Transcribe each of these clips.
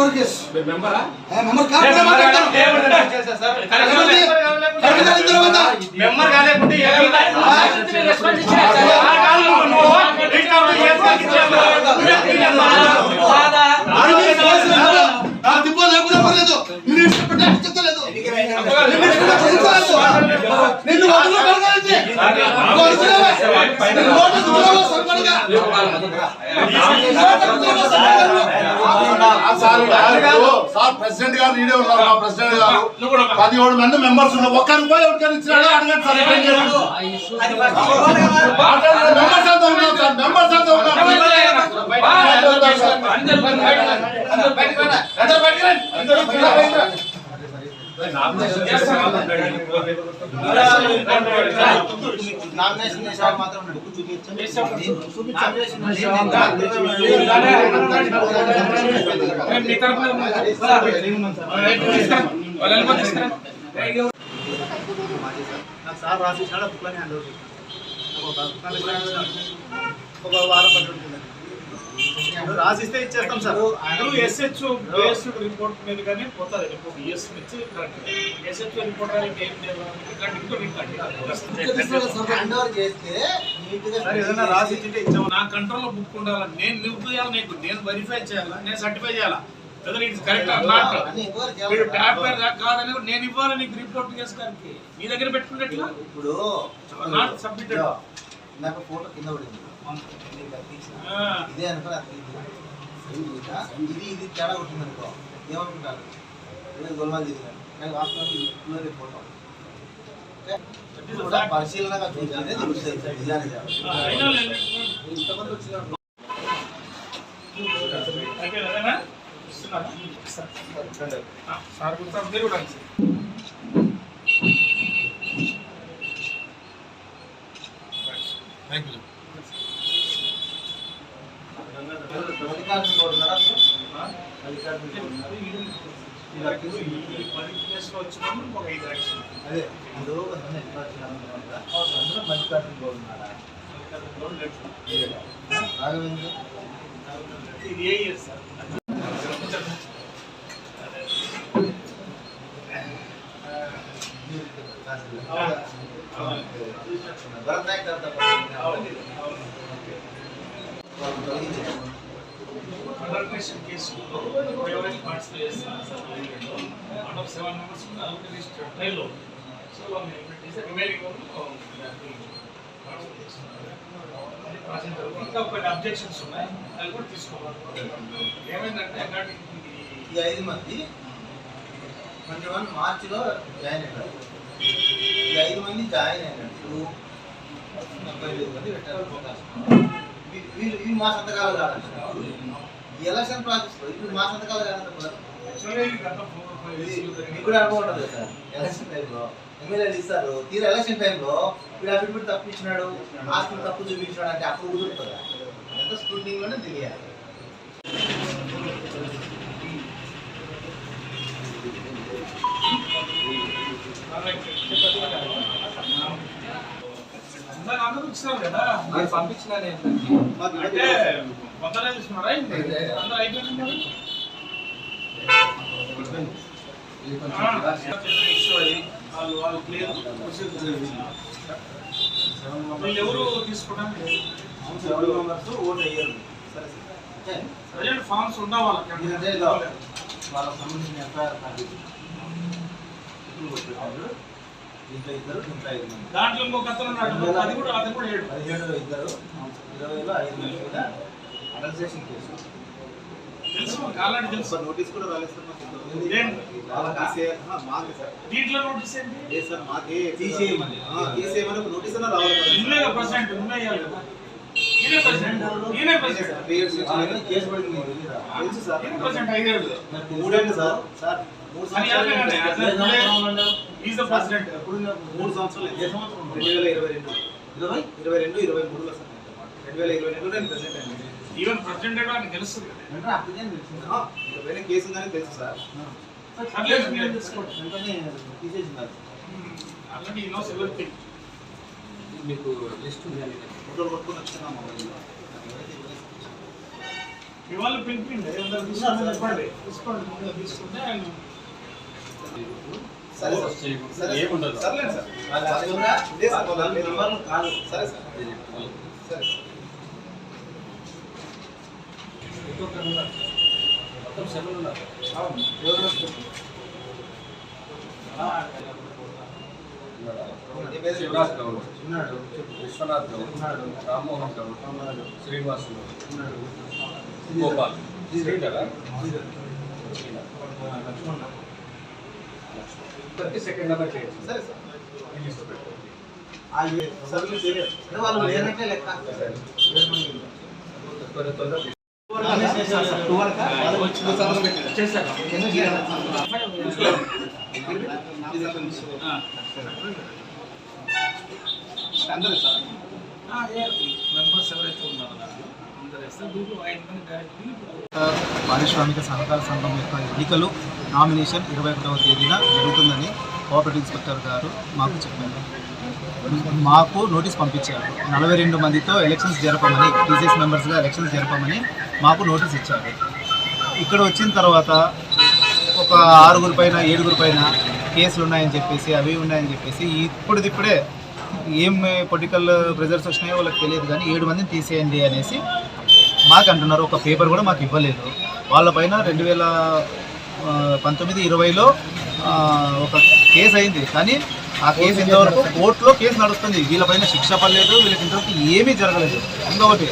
Work చేసి మెంబరా member తర్వాత మెంబర్ కాలేకుంటే రెస్పాన్స్ కాదు నిన్ను వదిలి కలగాలి నోటీస్ ఇచ్చినావా సార్ గారు, సార్ ప్రెసిడెంట్ గారు ఈడే ఉన్నారు మా ప్రెసిడెంట్ గారు పదిహేడు మంది మెంబర్స్ ఉన్నారు ఒక్క రూపాయి ఎవరికైనా ఇచ్చినాడో అడగండి సార్ రిటర్న్ చేయండి. మాట్లాడండి, మెంబర్స్ అంతా ఉన్నారు సార్ మెంబర్స్ అంతా ఉన్నారు అందరూ బయట అందరూ బయటకు రండి. అందరూ బయటకు రండి. అందరూ బయటకు రండి. నామినేషన్ చేసేవాడు మాత్రం. చూపించండి. సార్ రాసి బుక్లని హ్యాండ్ ఓవర్ చేశాను. నాకు ఒక వారం పట్టి రాసిస్తే ఇచ్చేస్తాం సార్. ఎస్హెచ్ బేస్డ్ రిపోర్ట్ మీద కానీ పోతుంది రిపోర్ట్ కరెక్ట్. ఎస్హెచ్ రిపోర్ట్ ఏం లేదు. సార్ ఏదైనా రాసి ఇచ్చింటే ఇచ్చాము నా కంట్రోల్లో బుక్ ఉండాలి? నేను నిర్ణయాలు నీకు. నేను వెరిఫై చేయాలా? నేను సర్టిఫై చేయాలా? ఇట్స్ కరెక్ట్ ఆర్ నాట్ మీరు చేయాలి. కాదని నేను ఇవ్వాలి నీకు రిపోర్ట్ చేసుకోడానికి నీ దగ్గర పెట్టుకున్నట్లా ఇప్పుడు నాట్ సబ్మిటెడ్ నాకు ఫోటో కింద పడింది. ఇదే అనుకో నాకు ఇది. ఇది తేడా కొట్టింది అనుకో ఏమనుకుంటారు? ఇది గొల్మాల్ వాస్తవానికి ఇది ఫోటో. కూడా పరిశీలనగా చూస్తేనే తెలుస్తుంది నిజానికి ఇంతమంది వచ్చిన సార్ మీరు కూడా రండి. థ్యాంక్ యూ మల్లికార్జున గౌడ్ ఉన్నారా అసలు? మల్లికార్జున గౌడ్ ఉన్నారా? ఈ పది ప్లేస్లో వచ్చినాము ఒక థ్యాంక్ యూ అదే. ఇప్పుడు మల్లికార్జున గౌడ్ ఉన్నారా రాఘవేంద్ర ఇది ఏ ఇయర్ సార్ భరత్ నాయక్ గారు తప్ప వాళ్ళు తొలగించారు. కేసులో ఎవరైనా పార్టిసిపేట్ చేస్తున్నారు sir out of seven members already listed ట్రైలో so వాళ్ళు రిమైనింగ్ ఇంకా కొన్ని అబ్జెక్షన్స్ ఉన్నాయి. అవి కూడా తీసుకోవాలి. ఏమైందంటే అక్కడ ఈ ఐదు మంది ట్వంటీ వన్ మార్చిలో జాయిన్ అయ్యారు. ఈ ఐదు మంది జాయిన్ అయినట్టు ముప్పై ఐదు మంది పెట్టారు వీ- వీళ్ళు ఇవి మా సంతకాలు కాదు ఈ ఎలక్షన్ ప్రాసెస్లో ఇప్పుడు మా సంతకాలు కాదంటే కుదరదు. యాక్చువల్లీ గత ఫోర్ ఫైవ్ ఇది ఇయర్స్ మీకు కూడా అనుభవం ఉంటుంది సార్. ఎలక్షన్ టైంలో ఎమ్మెల్యేలు ఇస్తారు. తీరా ఎలక్షన్ టైంలో వీడు అఫిడవిట్ తప్పు ఇచ్చినాడు ఆస్తులు తప్పు చూపించినాడు అంటే అప్పుడు కుదురుతుందా ఎంత స్క్రూటింగ్లోనే తెలియాలి. ఇందాక అందరూ ఇచ్చినారు కదా. పంపించిన నేను అంటే వందలే తీసుకున్నారా ఏంటి? అందరూ అయిపోయింది అది. వాళ్ళు వాళ్ళు క్లియర్ వీళ్ళు ఎవరు తీసుకోవడానికి? సెవెన్ మెంబర్స్ ఓట్ అయ్యారు సరే సార్. ప్రజెంట్ ఫార్మ్స్ ఉన్నా వాళ్ళకి? ఇదో వాళ్ళకి సంబంధించిన ఎఫ్ఐఆర్ కాపీ. దీంట్లో ఇద్దరు దీంట్లో ఐదు మంది. దాంట్లో ఇంకొక అతను ఉన్నాడు. అది కూడా అది కూడా ఏడు. పదిహేడులో ఇద్దరు ఇరవైలో ఐదు మంది మీద అడల్ట్రేషన్ కేసు. తెలుసు మాకు ఆల్రెడీ తెలుసు. నోటీస్ కూడా రాలేదు సార్ మాకు ఏంటి? వాళ్ళకా? ఆ, మాకే సార్. దీంట్లో నోటీస్ ఏంటి? సార్ మాకే తీసేయమని. తీసేయమని ఒక నోటీస్ అన్నా రావాలి ప్రెసిడెంట్ నువ్వే ఇవ్వాలి కదా. సార్. మూడేళ్ళు సార్. సార్ మూడు ఈజ్ ద ప్రెసిడెంట్ ఎప్పుడు? మూడు సంవత్సరాలు ఏ సంవత్సరం? రెండు వేల ఇరవై రెండు. ఇరవై ఇరవై రెండు ఇరవై మూడులో సార్ రెండు వేల ఇరవై రెండులో నేను ప్రెసిడెంట్ అయింది ఈవెన్ ప్రెసిడెంట్ అంటే ఆయనకు తెలుస్తుంది కదా. తెలిసిందా? ఆ, వేరే కేసు ఉందని తెలుసు సార్. అట్లే మీరు తీసుకోండి. వెంటనే తీసేసినారు. ఆల్రెడీ ఈ నోస్ ఎవరిథింగ్ మీకు లిస్ట్ ఉంది ఫోటోలు కొట్టుకొని వచ్చినాం మొబైల్లో వాళ్ళు? పిలిపిండి తీసుకోండి. తీసుకుంటే ఆయన సరే సార్. సరే సర్లేదు సార్ నెంబర్లు కాదు. సరే సార్. సరే ఎవరు నీ పేరు శివరాజ్ గౌడ్. ఉన్నాడు. చెప్పు. విశ్వనాథ్ గౌడ్. ఉన్నాడు. రామ్మోహన్ గౌడ్. ఉన్నాడు శ్రీనివాస్ గౌడ్. ఉన్నాడు. గోపాల్. శ్రీధర. లక్ష్మణ. ప్రతి సెకండ్ నెంబర్ చేయండి సరే సార్. వాళ్ళు లేనట్లే లెక్క? అందరూ మెంబర్స్ ఎవరైతే ఉన్నారో పారిశ్రామిక సహకార సంఘం యొక్క ఎన్నికలు నామినేషన్ ఇరవై ఒకటవ తేదీన జరుగుతుందని కోఆపరేటివ్ ఇన్స్పెక్టర్ గారు మాకు చెప్పారు. మాకు నోటీస్ పంపించారు. నలభై రెండు మందితో ఎలక్షన్స్ జరపమని టీసీఎస్ మెంబర్స్గా ఎలక్షన్స్ జరపమని మాకు నోటీస్ ఇచ్చారు. ఇక్కడ వచ్చిన తర్వాత ఒక ఆరుగురు పైన ఏడుగురు పైన కేసులు ఉన్నాయని చెప్పేసి అవి ఉన్నాయని చెప్పేసి ఇప్పుడిదిప్పుడే ఏం పొలిటికల్ ప్రెజర్స్ వచ్చినాయో వాళ్ళకి తెలియదు కానీ ఏడు మందిని తీసేయండి అనేసి మాకు అంటున్నారు. ఒక పేపర్ కూడా మాకు ఇవ్వలేదు. వాళ్ళపైన రెండు వేల పంతొమ్మిది ఇరవైలో ఒక కేసు అయింది. కానీ ఆ కేసు ఇంతవరకు కోర్టులో కేసు నడుస్తుంది. వీళ్ళపైన శిక్ష పడలేదు వీళ్ళకి ఇంతవరకు ఏమీ జరగలేదు. ఇంకొకటి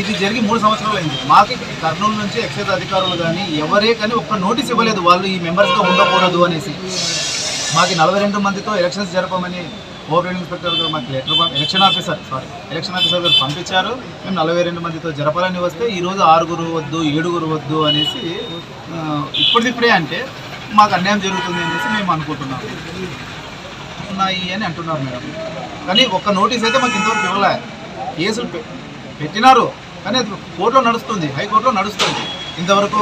ఇది జరిగి మూడు సంవత్సరాలు అయింది. మాకు కర్నూలు నుంచి ఎక్సైజ్ అధికారులు కానీ ఎవరే కానీ ఒక్క నోటీస్ ఇవ్వలేదు. వాళ్ళు ఈ మెంబర్స్గా ఉండకూడదు అనేసి. మాకు నలభై రెండు మందితో ఎలక్షన్స్ జరపమని ఓపెన్ ఇన్స్పెక్టర్ గారు మాకు letter election officer sorry election officer గారు పంపించారు. మేము నలభై రెండు మందితో జరపాలని వస్తే ఈరోజు ఆరుగురు వద్దు ఏడుగురు వద్దు అనేసి ఆ, ఇప్పటిదిప్పుడే అంటే మాకు అన్యాయం జరుగుతుంది అనేసి మేము అనుకుంటున్నాం. ఉన్నాయి అని అంటున్నారు మేడం. కానీ ఒక్క నోటీస్ అయితే మాకు ఇంతవరకు ఇవ్వలే. కేసులు పె- పెట్టినారు కానీ అది కోర్టులో నడుస్తుంది హైకోర్టులో నడుస్తుంది. ఇంతవరకు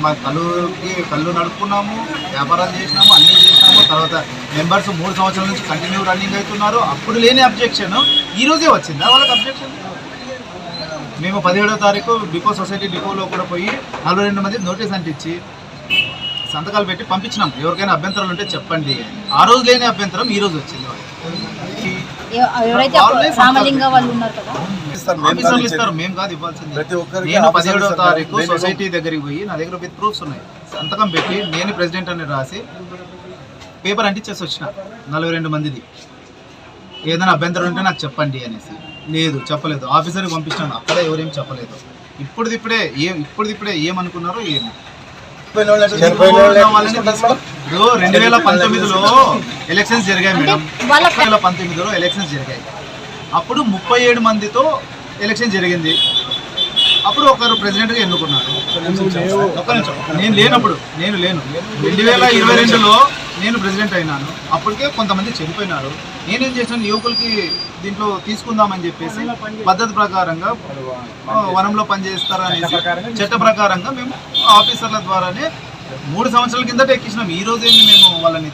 మా కళ్ళుకి కళ్ళు నడుపుకున్నాము వ్యాపారాలు చేసినాము అన్నీ చేసినాము తర్వాత మెంబర్స్ మూడు సంవత్సరాల నుంచి కంటిన్యూ రన్నింగ్ అవుతున్నారు. అప్పుడు లేని అబ్జెక్షన్. ఈ రోజే వచ్చిందా వాళ్ళకి అబ్జెక్షన్? మేము పదిహేడవ తారీఖు డిపో సొసైటీ డిపోలో కూడా పోయి నలభై రెండు మంది నోటీస్ అంటించి సంతకాలు పెట్టి పంపించినాం. ఎవరికైనా అభ్యంతరాలు ఉంటే చెప్పండి. ఆ రోజు లేని అభ్యంతరం ఈ రోజు వచ్చింది ఇస్తారు. మేము కాదు ఇవ్వాల్సింది. ప్రతి ఒక్కరికి నేను ఇస్తారు. తారీఖు సొసైటీ దగ్గరికి పోయి నా దగ్గర విత్ ప్రూఫ్స్ ఉన్నాయి. సంతకం పెట్టి నేను ప్రెసిడెంట్ అని రాసి పేపర్ అంటించేసి వచ్చిన. నలభై రెండు మందిది. ఏదైనా అభ్యంతరం ఉంటే నాకు చెప్పండి అనేసి. లేదు చెప్పలేదు. ఆఫీసర్కి పంపించాను. అక్కడ ఎవరేం చెప్పలేదు. ఇప్పుడు ఇప్పుడే ఏ ఇప్పుడు ఇప్పుడే ఏమనుకున్నారో ఏమో. ఇప్పుడు రెండు వేల పంతొమ్మిదిలో ఎలక్షన్స్ జరిగాయి మేడం. రెండు వేల పంతొమ్మిదిలో ఎలక్షన్స్ జరిగాయి. అప్పుడు ముప్పై ఏడు మందితో ఎలక్షన్ జరిగింది. అప్పుడు ఒకరు ప్రెసిడెంట్గా ఎన్నుకున్నారు. ఒక్క నిమిషం నేను లేనప్పుడు నేను లేను. రెండు వేల ఇరవై రెండులో నేను ప్రెసిడెంట్ అయినాను. అప్పటికే కొంతమంది చనిపోయినారు. నేనేం చేశాను? యువకులకి దీంట్లో తీసుకుందామని చెప్పేసి పద్ధతి ప్రకారంగా వనంలో పనిచేస్తారనేసి చట్ట ప్రకారంగా మేము ఆఫీసర్ల ద్వారానే మూడు సంవత్సరాల కిందట ఎక్కించినాం. ఈ రోజు ఏమి మేము వాళ్ళని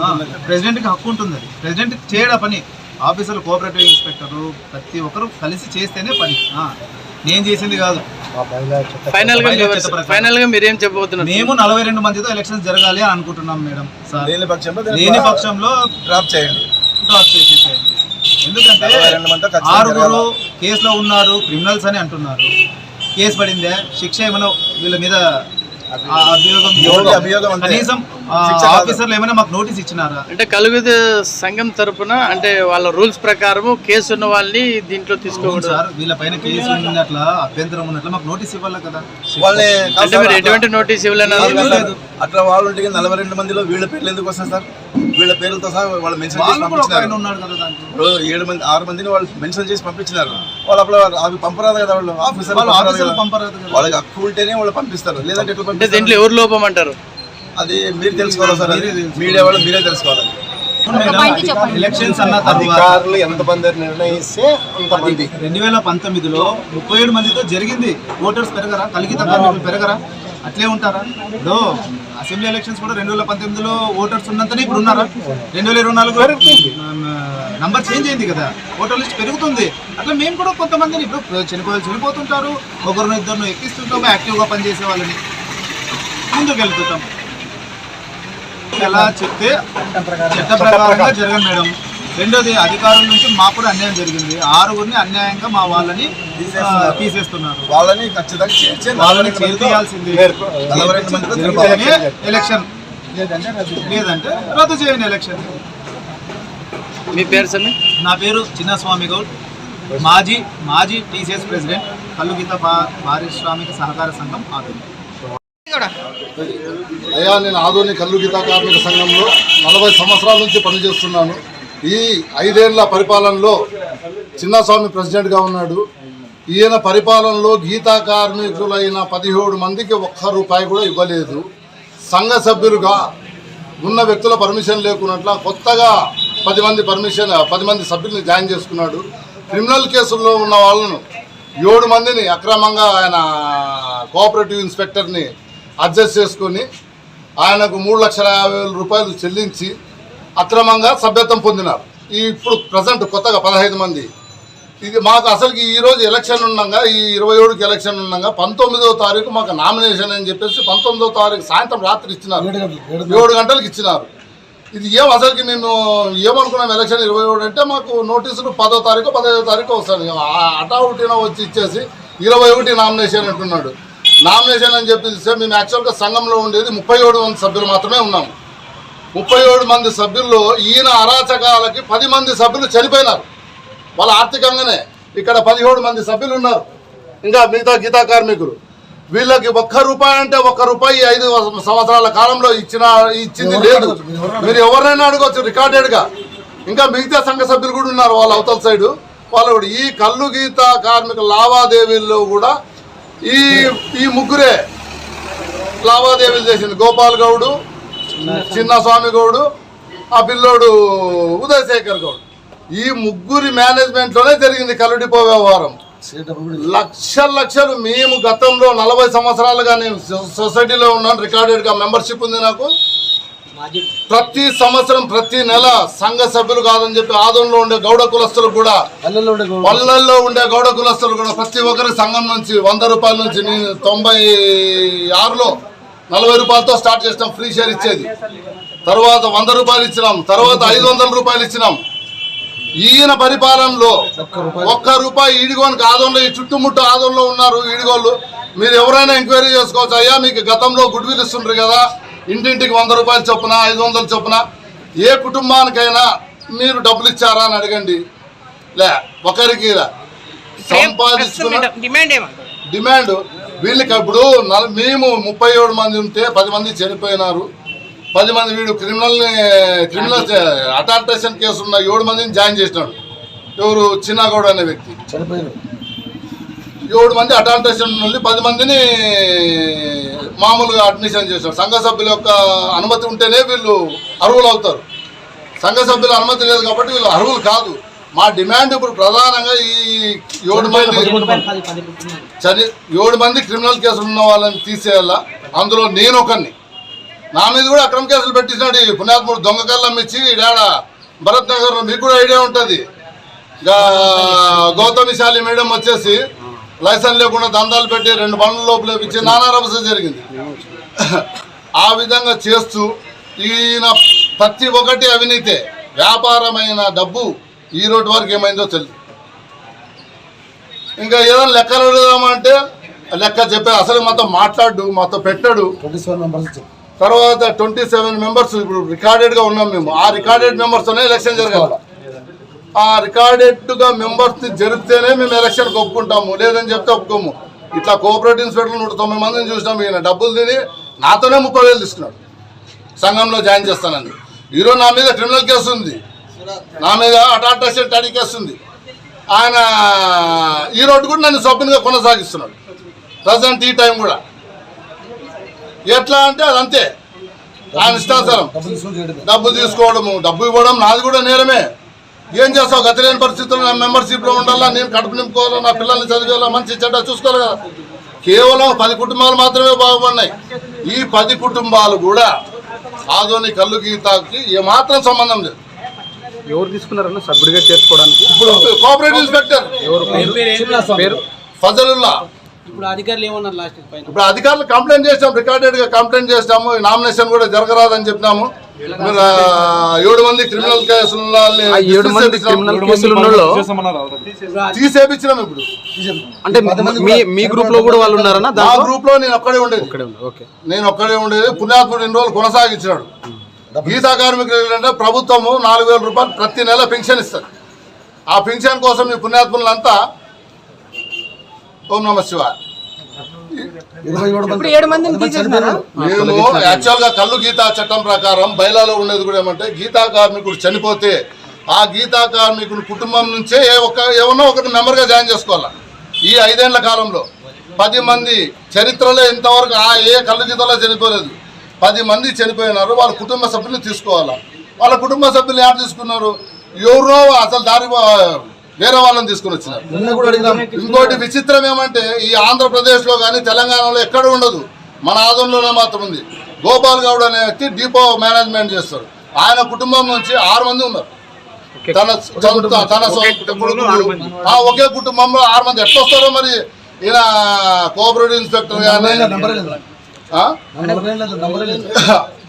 ఆ, ప్రెసిడెంట్కి హక్కు ఉంటుంది అది. ప్రెసిడెంట్ చేయడా పని. ఆఫీసర్లు కోఆపరేటివ్ ఇన్స్పెక్టర్ ప్రతి ఒక్కరు కలిసి చేస్తేనే పని. నేను చేసింది కాదు. ఫైనల్గా. ఫైనల్గా మీరేం చెప్పబోతున్నారు? మేము నలభై రెండు మందితో ఎలక్షన్స్ జరగాలి అని అనుకుంటున్నాం మేడం. సార్ లేని పక్షంలో లేని పక్షంలో డ్రాప్ చేయండి. డ్రాప్ చేసేసేయండి. ఎందుకంటే ఆరుగురు కేసులో ఉన్నారు క్రిమినల్స్ అని అంటున్నారు. కేసు పడిందే శిక్ష ఏమైనా వీళ్ళ మీద ఆ అభియోగం. కనీసం. ఆఫీసర్లు ఏమైనా మాకు నోటీస్ ఇచ్చినారా? అంటే కలుగుదు సంఘం తరపున అంటే వాళ్ళ రూల్స్ ప్రకారం కేసు ఉన్న వాళ్ళని దీంట్లో తీసుకోకూడదు. సార్ వీళ్ళ పైన కేసు ఉన్నట్ల అభ్యంతరం ఉన్నట్ల మాకు నోటీస్ ఇవ్వాలి కదా? వాళ్ళని అంటే మీరు ఎటువంటి నోటీస్ ఇవ్వలేన్నారు ఏమీ లేదు. అట్లా వాళ్ళు ఉంటే నలభై రెండు మందిలో వీళ్ళ పేర్లు ఎందుకు వస్తాయి సార్? వీళ్ళ పేర్లతో సహా వాళ్ళు మెన్షన్ చేసి వాళ్ళు పంపించినారు. ఇప్పుడు ఏడు మంది ఆరు మందిని వాళ్ళు మెన్షన్ చేసి పంపించినారు. వాళ్ళు అప్పుడు అవి పంపరాదు కదా వాళ్ళు ఆఫీసర్ వాళ్ళు వాళ్ళకి హక్కు ఉంటేనే వాళ్ళు పంపిస్తారు. లేదంటే ఎట్లా అంటే పంపిస్తారు? దీంట్లో ఎవరు లోపం అంటారు? అది మీరు తెలుసుకోవాలి సార్ అది. మీడియా వాళ్ళు మీరే తెలుసుకోవాలి. ఎలక్షన్స్ అన్న తర్వాత అధికారులు ఎంతమంది నిర్ణయిస్తే అంతమంది? రెండు వేల పంతొమ్మిదిలో ముప్పై ఏడు మందితో జరిగింది. ఓటర్స్ పెరగరా? కలిగిత కార్మికులు పెరగరా? అట్లే ఉంటారా? ఇప్పుడు అసెంబ్లీ ఎలక్షన్స్ కూడా రెండు వేల పంతొమ్మిదిలో ఓటర్స్ ఉన్నంతనే ఇప్పుడు ఉన్నారా? రెండు వేల ఇరవై నాలుగు నంబర్ చేంజ్ అయింది కదా. ఓటర్ లిస్ట్ పెరుగుతుంది. అట్లా మేము కూడా కొంతమందిని ఇప్పుడు చనిపోయి చనిపోతుంటారు. ఒకరిని ఇద్దరు ఎక్కిస్తుంటాము యాక్టివ్గా పనిచేసే వాళ్ళని. ముందుకు వెళ్తుంటాం ఎలా చెప్తే చట్ట ప్రకారంగా జరగదు మేడం. రెండోది అధికారుల నుంచి మాకు కూడా అన్యాయం జరిగింది. ఆరుగురిని అన్యాయంగా మా వాళ్ళని తీసేస్తున్నారు. వాళ్ళని ఖచ్చితంగా చేర్చే వాళ్ళని చేర్చేయాల్సిందే చేరితేనే ఎలక్షన్ లేదంటే రద్దు చేయండి. ఎలక్షన్ మీ పేరు సార్ నా పేరు చిన్నస్వామి గౌడ్. మాజీ మాజీ టీసీఎస్ ప్రెసిడెంట్ కల్లుగీత పా- పారిశ్రామిక సహకార సంఘం ఆధ్వర్యం అయ్యా నేను ఆధునిక కల్లు గీతా కార్మిక సంఘంలో నలభై సంవత్సరాల నుంచి పనిచేస్తున్నాను. ఈ ఐదేళ్ళ పరిపాలనలో చిన్నస్వామి ప్రెసిడెంట్గా ఉన్నాడు. ఈయన పరిపాలనలో గీతా కార్మికులైన పదిహేడు మందికి ఒక్క రూపాయి కూడా ఇవ్వలేదు. సంఘ సభ్యులుగా ఉన్న వ్యక్తుల పర్మిషన్ లేకున్నట్ల కొత్తగా పది మంది పర్మిషన్ పది మంది సభ్యుల్ని జాయిన్ చేసుకున్నాడు. క్రిమినల్ కేసుల్లో ఉన్న వాళ్ళను ఏడు మందిని అక్రమంగా ఆయన కోఆపరేటివ్ ఇన్స్పెక్టర్ని అడ్జస్ట్ చేసుకొని ఆయనకు మూడు లక్షల యాభై వేల రూపాయలు చెల్లించి అక్రమంగా సభ్యత్వం పొందినారు. ఈ ఇప్పుడు ప్రజెంట్ కొత్తగా పదహైదు మంది. ఇది మాకు అసలుకి ఈ రోజు ఎలక్షన్ ఉండగా ఈ ఇరవై ఏడుకి ఎలక్షన్ ఉండగా పంతొమ్మిదో తారీఖు మాకు నామినేషన్ అని చెప్పేసి పంతొమ్మిదో తారీఖు సాయంత్రం రాత్రి ఇచ్చినారు. ఏడు గంటలకు ఇచ్చినారు. ఇది ఏం అసలుకి మేము ఏమనుకున్నాం ఎలక్షన్ ఇరవై ఏడు అంటే మాకు నోటీసులు పదో తారీఖు పదహైదో తారీఖు వస్తాను అటావుటిన వచ్చి ఇచ్చేసి ఇరవై ఒకటి నామినేషన్ అంటున్నాడు. నామినేషన్ అని చెప్పి ఇస్తే మేము యాక్చువల్గా సంఘంలో ఉండేది ముప్పై ఏడు మంది సభ్యులు మాత్రమే ఉన్నాము. ముప్పై ఏడు మంది సభ్యుల్లో ఈయన అరాచకాలకి పది మంది సభ్యులు చనిపోయినారు. వాళ్ళ ఆర్థికంగానే ఇక్కడ పదిహేడు మంది సభ్యులు ఉన్నారు. ఇంకా మిగతా గీతా కార్మికులు. వీళ్ళకి ఒక్క రూపాయి అంటే ఒక్క రూపాయి ఐదు సంవత్సరాల కాలంలో ఇచ్చిన ఇచ్చింది లేదు. మీరు ఎవరినైనా అడగవచ్చు రికార్డెడ్గా. ఇంకా మిగతా సంఘ సభ్యులు కూడా ఉన్నారు వాళ్ళ అవతల సైడు. వాళ్ళు కూడా ఈ కల్లు గీత కార్మిక లావాదేవీల్లో కూడా ఈ ఈ ముగ్గురే లావాదేవీలు చేసింది గోపాల్ గౌడు చిన్న స్వామి గౌడు ఆ పిల్లోడు ఉదయశేఖర్ గౌడ్. ఈ ముగ్గురి మేనేజ్మెంట్లోనే జరిగింది కలుడిపో వ్యవహారం. లక్షల లక్షలు మేము గతంలో నలభై సంవత్సరాలుగా నేను సొ- సొసైటీలో ఉన్నాను రికార్డెడ్గా మెంబర్షిప్ ఉంది నాకు. ప్రతి సంవత్సరం ప్రతి నెల సంఘ సభ్యులు కాదని చెప్పి ఆదంలో ఉండే గౌడ కులస్తులు కూడా పల్లెల్లో ఉండే గౌడ కులస్తులు. కూడా ప్రతి ఒక్కరి సంఘం నుంచి వంద రూపాయల నుంచి తొంభై ఆరులో నలభై రూపాయలతో స్టార్ట్ చేసినాం ఫ్రీ షేర్ ఇచ్చేది. తర్వాత వంద రూపాయలు ఇచ్చినాం తర్వాత ఐదు వందల రూపాయలు ఇచ్చినాం. ఈయన పరిపాలనలో ఒక్క రూపాయి. ఈడిగోనికి ఆదంలో ఈ చుట్టుముట్టు ఆదంలో ఉన్నారు ఈడిగోళ్ళు. మీరు ఎవరైనా ఎంక్వైరీ చేసుకోవచ్చు అయ్యా మీకు గతంలో గుడ్ విల్ ఇస్తుండ్రు కదా ఇంటింటికి వంద రూపాయలు చొప్పున ఐదు వందలు చొప్పున ఏ కుటుంబానికైనా మీరు డబ్బులు ఇచ్చారా అని అడగండి. లే ఒకరికి. సంపాదించుకున్న డిమాండ్ ఏమో? డిమాండ్. వీళ్ళకి ఇప్పుడు నల- మేము ముప్పై ఏడు మంది ఉంటే పది మంది చనిపోయినారు. పది మంది వీడు క్రిమినల్ క్రిమినల్ అటాల్టేషన్ కేసు ఉన్న ఏడు మందిని జాయిన్ చేసినాడు. ఎవరు? చిన్నగౌడ అనే వ్యక్తి. ఏడు మంది అటాల్టేషన్ నుండి పది మందిని మామూలుగా అడ్మిషన్ చేశాడు సంఘ సభ్యుల యొక్క అనుమతి ఉంటేనే వీళ్ళు అర్హులు అవుతారు. సంఘ సభ్యుల అనుమతి లేదు కాబట్టి వీళ్ళు అర్హులు కాదు. మా డిమాండ్ ఇప్పుడు ప్రధానంగా ఈ ఏడు మంది చని ఏడు మంది క్రిమినల్ కేసులు ఉన్న వాళ్ళని తీసేయాలా. అందులో నేను ఒకరిని నా మీద కూడా అక్రమ కేసులు పెట్టించినాడు ఈ పుణ్యాత్ముడు దొంగ కళ్ళం ఇచ్చి ఈడాడ భరత్ నగర్ మీకు కూడా ఐడియా ఉంటుంది. గౌతమిశాలి మేడం వచ్చేసి లైసెన్స్ లేకుండా దందాలు పెట్టి రెండు బండ్ల లోపల ఇచ్చి నానా రభస జరిగింది. ఆ విధంగా చేస్తూ ఈయన ప్రతి ఒక్కటి అవినీతే వ్యాపారమైన డబ్బు ఈ రోడ్డు వరకు ఏమైందో తెలియదు ఇంకా ఏదైనా లెక్కలు అడుగుదామంటే లెక్క చెప్పే అసలు మాతో మాట్లాడు మాతో పెట్టాడు. తర్వాత ట్వంటీ సెవెన్ మెంబర్స్ ఇప్పుడు రికార్డెడ్గా ఉన్నాం మేము. ఆ రికార్డెడ్ మెంబర్స్ తోనే ఎలక్షన్ జరగాలి. ఆ రికార్డెడ్గా మెంబర్స్ని జరిపితేనే మేము ఎలక్షన్ ఒప్పుకుంటాము. లేదని చెప్తే ఒప్పుకోము. ఇట్లా కోఆపరేటివ్ ఇన్స్పెక్టర్ నూట తొంభై మందిని చూసినాం ఈయన డబ్బులు తిని నాతోనే ముప్పై వేలు తీసుకున్నాడు. సంఘంలో జాయిన్ చేస్తానని. ఈరోజు నా మీద క్రిమినల్ కేసు ఉంది. నా మీద అటాటేషన్ టడీ కేసు ఉంది. ఆయన ఈ రోడ్డు కూడా నన్ను సభ్యునిగా కొనసాగిస్తున్నాడు. ప్రజెంట్ ఈ టైం కూడా. ఎట్లా అంటే అది అంతే. ఆయన ఇష్టానుసారం. డబ్బు తీసుకోవడము డబ్బు ఇవ్వడం నాది కూడా నేరమే. ఏం చేస్తావు? గతి లేని పరిస్థితుల్లో నా మెంబర్షిప్లో ఉండాలా? నేను కడుపు నింపుకోవాలా? నా పిల్లల్ని చదివేలా మంచి చెడ్డ చూసుకోవాలి కదా. కేవలం పది కుటుంబాలు మాత్రమే బాగుపడినాయి. ఈ పది కుటుంబాలు కూడా ఆధునిక కల్లు గీతాకి ఏమాత్రం సంబంధం లేదు. ఎవరు తీసుకున్నారన్న? సభ్యుడిగా చేర్చుకోవడానికి. ఇప్పుడు కోఆపరేటివ్ ఇన్స్పెక్టర్ ఎవరు పేరు? ఫజలుల్లా. ఇప్పుడు అధికారులు ఏమన్నారు లాస్ట్ పైన? ఇప్పుడు అధికారులు కంప్లైంట్ చేసాం రికార్డెడ్గా కంప్లైంట్ చేసాము నామినేషన్ కూడా జరగరాదని చెప్పినాము. ఏడు మంది క్రిమినల్ కేసులు తీసేపించినాం ఇప్పుడు అంటే మీ మీ గ్రూప్లో కూడా వాళ్ళు ఉన్నారన్న నా గ్రూప్లో నేను ఒక్కడే ఉండేది. నేను ఒక్కడే ఉండేది. పుణ్యాత్ముడు ఇన్ని రోజులు కొనసాగించినాడు. గీతా కార్మికులు ఏంటంటే ప్రభుత్వము నాలుగు వేల రూపాయలు ప్రతి నెల పెన్షన్ ఇస్తుంది ఆ పెన్షన్ కోసం ఈ పుణ్యాత్ములంతా ఓం నమ తీసేసినారా? మేము యాక్చువల్గా కళ్ళు గీతా చట్టం ప్రకారం బయలాలో ఉండేది కూడా ఏమంటే గీతా కార్మికుడు చనిపోతే ఆ గీతా కార్మికుడు కుటుంబం నుంచే ఏ ఒక్క ఏమన్నా ఒకటి మెంబర్గా జాయిన్ చేసుకోవాలి? ఈ ఐదేళ్ళ కాలంలో పది మంది చరిత్రలో ఇంతవరకు ఆ ఏ కళ్ళు గీతలో చనిపోలేదు. పది మంది చనిపోయినారు వాళ్ళ కుటుంబ సభ్యులు తీసుకోవాలా? వాళ్ళ కుటుంబ సభ్యులు ఎవరు తీసుకున్నారు? ఎవరో అసలు దారి వేరే వాళ్ళని తీసుకుని వచ్చినారు. ఇంకోటి విచిత్రం ఏమంటే ఈ ఆంధ్రప్రదేశ్లో కానీ తెలంగాణలో ఎక్కడ ఉండదు. మన ఆదంలోనే మాత్రం ఉంది. గోపాల్ గౌడ్ అనే వ్యక్తి డిపో మేనేజ్మెంట్ చేస్తాడు ఆయన కుటుంబం నుంచి ఆరు మంది ఉన్నారు. తన సొంత తన ఒకే కుటుంబంలో ఆరు మంది. ఎట్లా వస్తారో మరి ఈయన కోఆపరేటివ్ ఇన్స్పెక్టర్ కానీ?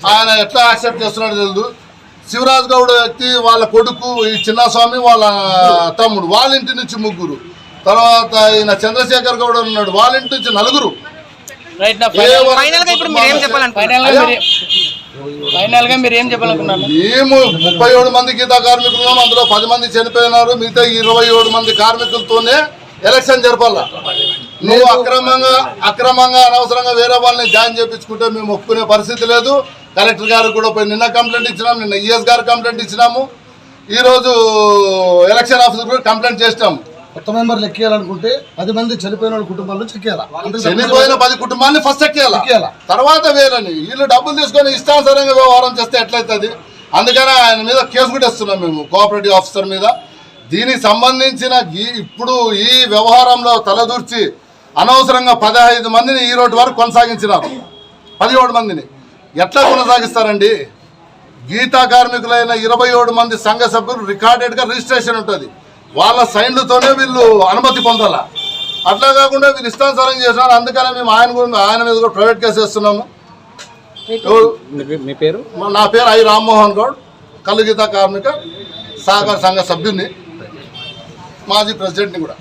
ఆయన ఎట్లా యాక్సెప్ట్ చేస్తున్నాడో తెలియదు శివరాజ్ గౌడ్ వ్యక్తి వాళ్ళ కొడుకు ఈ చిన్నస్వామి వాళ్ళ తమ్ముడు వాళ్ళ ఇంటి నుంచి ముగ్గురు. తర్వాత ఈయన చంద్రశేఖర్ గౌడ్ ఉన్నాడు వాళ్ళ ఇంటి నుంచి నలుగురు. మేము ముప్పై ఏడు మంది గీతా కార్మికులు అందులో పది మంది చనిపోయినారు మిగతా ఇరవై ఏడు మంది కార్మికులతోనే ఎలక్షన్ జరపాల. నువ్వు అక్రమంగా అక్రమంగా అనవసరంగా వేరే వాళ్ళని జాయిన్ చేయించుకుంటే మేము ఒప్పుకునే పరిస్థితి లేదు. కలెక్టర్ గారు కూడా పోయి నిన్న కంప్లైంట్ ఇచ్చినాం నిన్న ఈఎస్ గారు కంప్లైంట్ ఇచ్చినాము. ఈరోజు ఎలక్షన్ ఆఫీసర్ కూడా కంప్లైంట్ చేసినాము. కొత్త మెంబర్లు ఎక్కేయాలనుకుంటే పది మంది చనిపోయిన వాళ్ళ కుటుంబాల నుంచి ఎక్కేయాలా చనిపోయిన పది కుటుంబాన్ని ఫస్ట్ ఎక్కేయాల ఎక్కేయాల. తర్వాత వేరని వీళ్ళు డబ్బులు తీసుకొని ఇష్టానుసారంగా వ్యవహారం చేస్తే ఎట్లయితుంది? అందుకని ఆయన మీద కేసు కూడా ఇస్తున్నాం మేము కోఆపరేటివ్ ఆఫీసర్ మీద. దీనికి సంబంధించిన ఈ ఇప్పుడు ఈ వ్యవహారంలో తలదూర్చి అనవసరంగా పదహైదు మందిని ఈ రోజు వరకు కొనసాగించినారు. పదిహేడు మందిని. ఎట్లా కొనసాగిస్తారండి? గీతా కార్మికులైన ఇరవై ఏడు మంది సంఘ సభ్యులు రికార్డెడ్గా రిజిస్ట్రేషన్ ఉంటుంది. వాళ్ళ సైన్లతోనే వీళ్ళు అనుమతి పొందాల? అట్లా కాకుండా వీళ్ళు ఇష్టానుసారం చేసినారు. అందుకనే మేము ఆయన కూడా ఆయన మీద కూడా ప్రైవేట్ కేసు వేస్తున్నాము? మీ పేరు? నా పేరు ఐ రామ్మోహన్ గౌడ్. కళ్ళు గీతా కార్మిక సహకార సంఘ సభ్యుని. మాజీ ప్రెసిడెంట్ని కూడా.